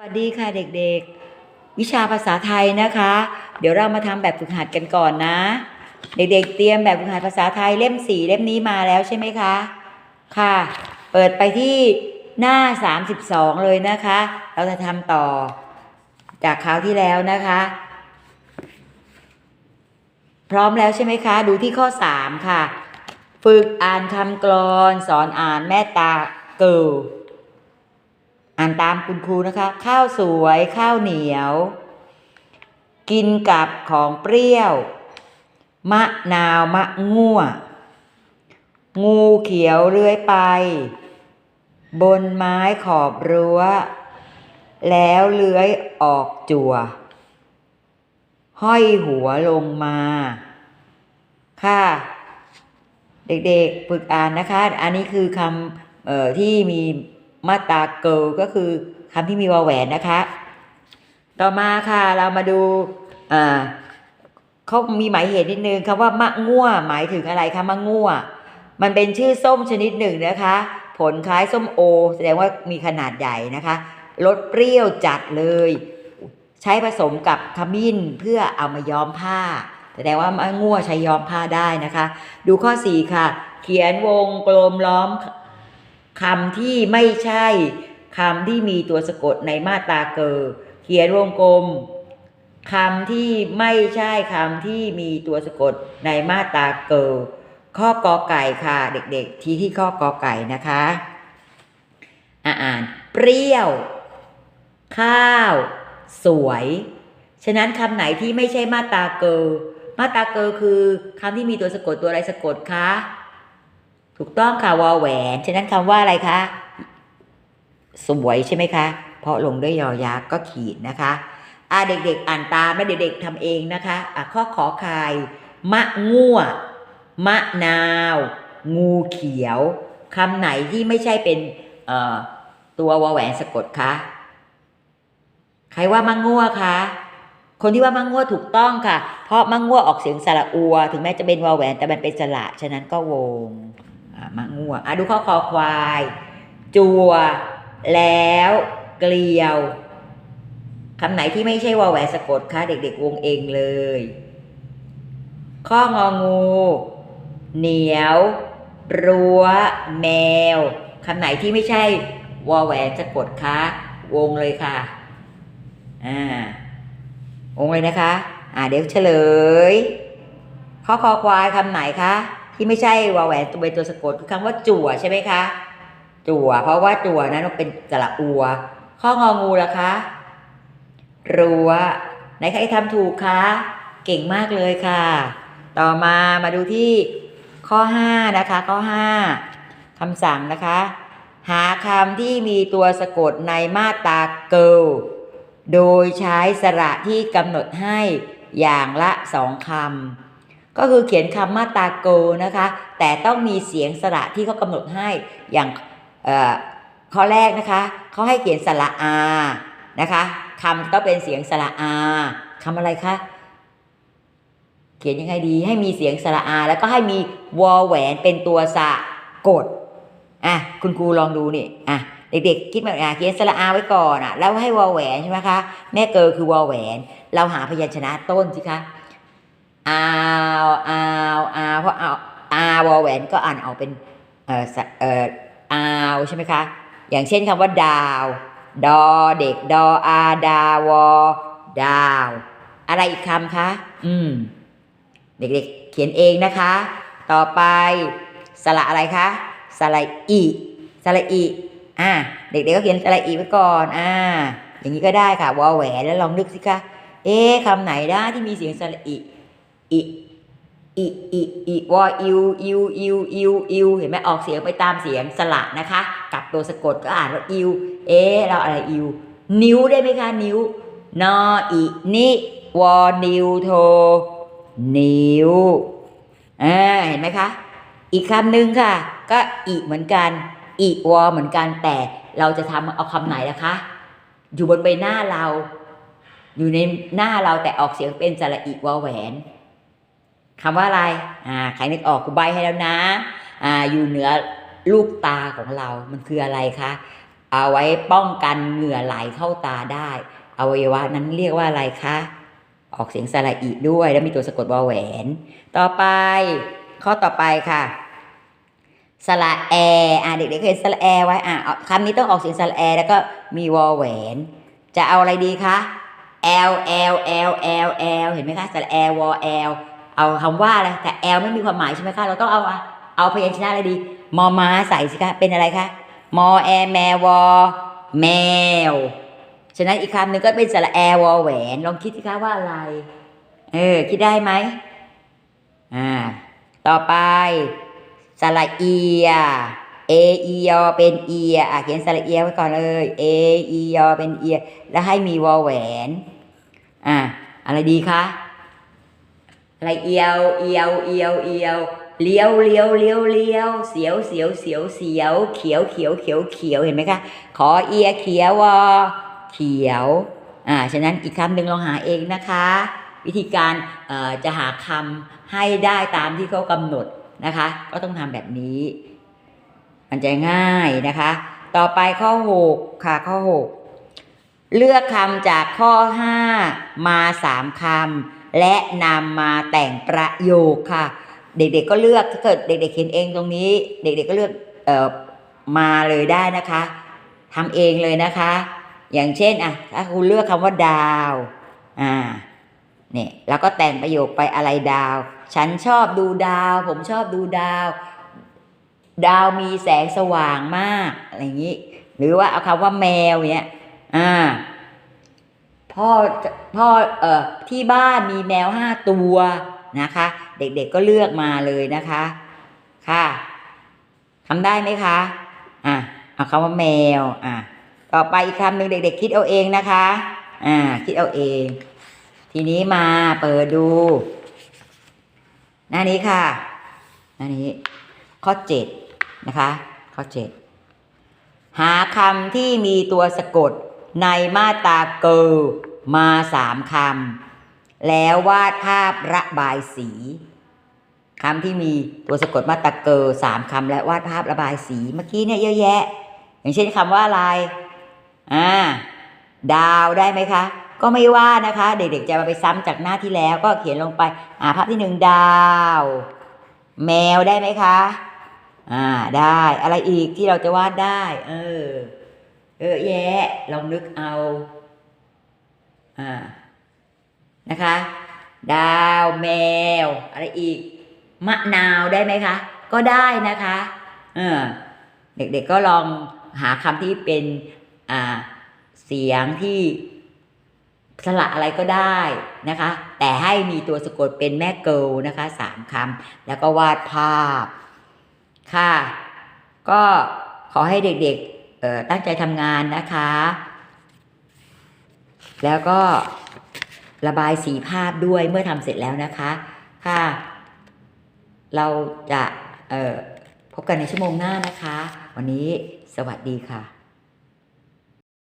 สวัสดีค่ะเด็กๆ วิชาภาษาไทยนะคะ เดี๋ยวเรามาทำแบบฝึกหัดกันก่อนนะ เด็กๆ เตรียมแบบฝึกหัดภาษาไทยเล่มสี่เล่มนี้มาแล้วใช่ไหมคะค่ะ เปิดไปที่หน้า 32 เลยนะคะ เราจะทำต่อจากคราวที่แล้วนะคะ พร้อมแล้วใช่ไหมคะ ดูที่ข้อ 3 ค่ะ ฝึกอ่านคำกลอน สอนอ่านแม่ตาเกิล อ่านตามคุณครูนะคะ ข้าวสวยข้าวเหนียว กินกับของเปรี้ยว มะนาวมะง่ว งูเขียวเลื้อยไป บนไม้ขอบรั้ว แล้วเลื้อยออกจั่ว ห้อยหัวลงมา ค่ะเด็กๆฝึกอ่านนะคะ อันนี้คือคำออที่มี มาตราเกิลก็คือคำที่มีวอแหวนนะคะ ต่อมาค่ะเรามาดูอ่าเขามีหมายเหตุนิดนึงคำว่ามะง่วหมายถึงอะไรคะมะง่วมันเป็นชื่อส้มชนิดหนึ่งนะคะ ผลคล้ายส้มโอ แสดงว่ามีขนาดใหญ่นะคะรสเปรี้ยวจัดเลย ใช้ผสมกับขมิ้นเพื่อเอามาย้อมผ้า แสดงว่ามะง่วใช้ย้อมผ้าได้นะคะ ดูข้อ 4 ค่ะ เขียนวงกลมล้อม คำที่ไม่ใช่คำที่มีตัวสะกดในมาตราเกอเขียนวงกลมคำที่ไม่ใช่คำที่มีตัวสะกดในมาตราเกอข้อกอไก่ค่ะ เด็กๆ ที่ที่ข้อกอไก่นะคะอ่านเปรี้ยว ข้าว สวย ฉะนั้นคำไหนที่ไม่ใช่มาตราเกอมาตราเกอคือคำที่มีตัวสะกดตัวอะไรสะกดคะ ถูกต้องค่ะวอแหวนฉะนั้นคำว่าอะไรคะสวยใช่ไหมคะ เพราะลงด้วยยอยักษ์ก็ขีดนะคะอ่าเด็กๆ อ่านตามแล้วเด็กๆทำเองนะคะอะข้อขอไข่มะง่วมะนาว งูเขียวคำไหนที่ไม่ใช่เป็นเอ่อตัววอแหวนสะกดคะใครว่ามะง่วคะคนที่ว่ามะง่วถูกต้องค่ะ เพราะมะง่วออกเสียงสระอัว ถึงแม้จะเป็นวอแหวนแต่มันเป็นสระฉะนั้นก็วง มะง่วอะดูข้อคอควาย จัว แล้ว เกลียวคำไหนที่ไม่ใช่วอแหวสะกดคะเด็กๆวงเองเลย ข้ององู เหนียว รัวแมวคำไหนที่ไม่ใช่วอแหวนสะกดคะวงเลยค่ะอ่าวงเลยนะคะ อ่าเดี๋ยวเฉลย ข้อคอควายคำไหนคะ ที่ไม่ใช่วอแหวนตัวเป็นตัวสะกดคือคำว่าจั่วใช่ไหมคะ จั่ว เพราะว่าจั่วนั้นมันเป็นสระอัว ข้ององูล่ะคะรัวไหนใครทำถูกคะเก่งมากเลยค่ะ ต่อมามาดูที่ข้อ 5 นะคะ ข้อ 5คำสั่งนะคะ หาคำที่มีตัวสะกดในมาตราเกิลโดยใช้สระที่กำหนดให้อย่างละสองคำ ก็คือเขียนคำมาตาเกิลนะคะ แต่ต้องมีเสียงสระที่เขากำหนดให้อย่างข้อแรกนะคะเขาให้เขียนสระอานะคะคำต้องเป็นเสียงสระอาคำอะไรคะเขียนยังไงดี ให้มีเสียงสระอา แล้วก็ให้มีวอแหวนเป็นตัวสะกดอะคุณครูลองดูนี่อะเด็กๆคิดมาอะเขียนสระอาไว้ก่อนอะแล้วให้วอแหวนใช่ไหมคะแม่เกอคือวอแหวน เราหาพยัญชนะต้นสิคะ อาวอาวอาวเพราะอาวอาวแหวนก็อ่านออกเป็นเอ่อเอ่ออาวใช่ไหมคะ อย่างเช่นคำว่าดาว ดอเด็กดออาดาวอดาว อะไรอีกคำคะ อืม เด็กๆ เขียนเองนะคะ ต่อไปสระอะไรคะ สระอีสระอีอ่า เด็กๆก็เขียนสระอีไว้ก่อน อ่า อย่างนี้ก็ได้ค่ะ วอแหวนแล้วลองนึกสิคะ เอ๊ะคำไหนได้ที่มีเสียงสระอี อีอีอีอีวออิวอิวอิวอิวอิวเห็นไหมออกเสียงไปตามเสียงสระนะคะ กับตัวสะกดก็อ่านว่าอิว เอ๊เราอะไรอิว นิ้วได้ไหมคะนิ้วนออีนิวอนิวโท นิ้วอ่าเห็นไหมคะ อีกคำหนึ่งค่ะ ก็อีเหมือนกันอีวอเหมือนกันแต่เราจะทำเอาคำไหนนะคะ อยู่บนใบหน้าเรา อยู่ในหน้าเราแต่ออกเสียงเป็นสระอีวอแหวน คำว่าอะไรอ่าใครนึกออกกูใบให้แล้วนะอ่าอยู่เหนือลูกตาของเรา มันคืออะไรคะเอาไว้ป้องกันเหงื่อไหลเข้าตาได้อวัยวะนั้นเรียกว่าอะไรคะออกเสียงสระอีด้วย แล้วมีตัวสะกดวอแหวน ต่อไป ข้อต่อไปค่ะสระแออะเด็กๆเคยเห็นสระแอไว้อะเอาคำนี้ต้องออกเสียงสระแอแล้วก็มีวอแหวน จะเอาอะไรดีคะ L L L L L เห็นไหมคะสระแอวอ L เอาคำว่าอะไรแต่ L ไม่มีความหมายใช่ไหมคะเราต้องเอาอะเอาพยัญชนะอะไรดี มอม้าใส่สิคะเป็นอะไรคะมอแอแมวอแมวฉะนั้นอีกคำหนึ่งก็เป็นสระแอวอแหวน ลองคิดสิคะว่าอะไร เออ คิดได้ไหมอ่า ต่อไปสระเอีย เออียอเป็นเอียอะเขียนสระเอียไว้ก่อนเลยเออียอเป็นเอีย แล้วให้มีวอแหวน อะอะไรดีคะ อะไรเอียวเอียวเอียวเอียวเลี้ยวเลี้ยวเลี้ยวเลี้ยวเสียวเสียวเสียวเสียวเขียวเขียวเขียวเขียวเห็นไหมคะขอเอียเขียววอเขียวอ่าฉะนั้นอีกคำหนึ่งลองหาเองนะคะ วิธีการเอ่อจะหาคำให้ได้ตามที่เขากำหนดนะคะ ก็ต้องทำแบบนี้ มันจะง่ายนะคะ ต่อไปข้อ 6 ค่ะข้อ 6 เลือกคำจากข้อ 5 มา 3คำ และนำมาแต่งประโยคค่ะ เด็กๆก็เลือกถ้าเกิดเด็กๆเห็นเองตรงนี้ เด็กๆก็เลือกเอ่อมาเลยได้นะคะทำเองเลยนะคะ อย่างเช่นอะถ้าคุณเลือกคำว่าดาวอ่าเนี่ยแล้วก็แต่งประโยคไปอะไรดาว ฉันชอบดูดาว ผมชอบดูดาว ดาวมีแสงสว่างมากอะไรอย่างนี้ หรือว่าเอาคำว่าแมวเนี่ยอ่า พ่อพ่อเอ่อที่บ้านมีแมวห้าตัวนะคะ เด็กๆก็เลือกมาเลยนะคะ ค่ะทำได้ไหมคะอะเอาคำว่าแมวอะต่อไปอีกคำหนึ่งเด็ก ๆ คิดเอาเองนะคะ อ่า คิดเอาเอง ทีนี้มาเปิดดู หน้านี้ค่ะ หน้านี้ ข้อเจ็ดนะคะ ข้อเจ็ดหาคำที่มีตัวสะกดในมาตราเกิล มาสามคำ แล้ววาดภาพระบายสีคำที่มีตัวสะกดมาตราเกิลสามคำและวาดภาพระบายสีเมื่อกี้เนี่ยเยอะแยะ อย่างเช่นคำว่าอะไรอ่าดาวได้ไหมคะ ก็ไม่ว่านะคะ เด็กๆจะมาไปซ้ำจากหน้าที่แล้วก็เขียนลงไปอ่าภาพที่หนึ่งดาว แมวได้ไหมคะอ่าได้อะไรอีกที่เราจะวาดได้ เออเออแยะลองนึกเอา อ่านะคะ ดาวแมว อะไรอีก มะนาวได้ไหมคะ ก็ได้นะคะเออเด็กๆก็ลองหาคำที่เป็นอ่าเสียงที่สระอะไรก็ได้นะคะ แต่ให้มีตัวสะกดเป็นแม่เกิลนะคะสามคำแล้วก็วาดภาพค่ะ ก็ขอให้เด็กๆตั้งใจทำงานนะคะ แล้วก็ระบายสีภาพด้วยเมื่อทำเสร็จแล้วนะคะค่ะเราจะพบกันในชั่วโมงหน้านะคะ วันนี้สวัสดีค่ะ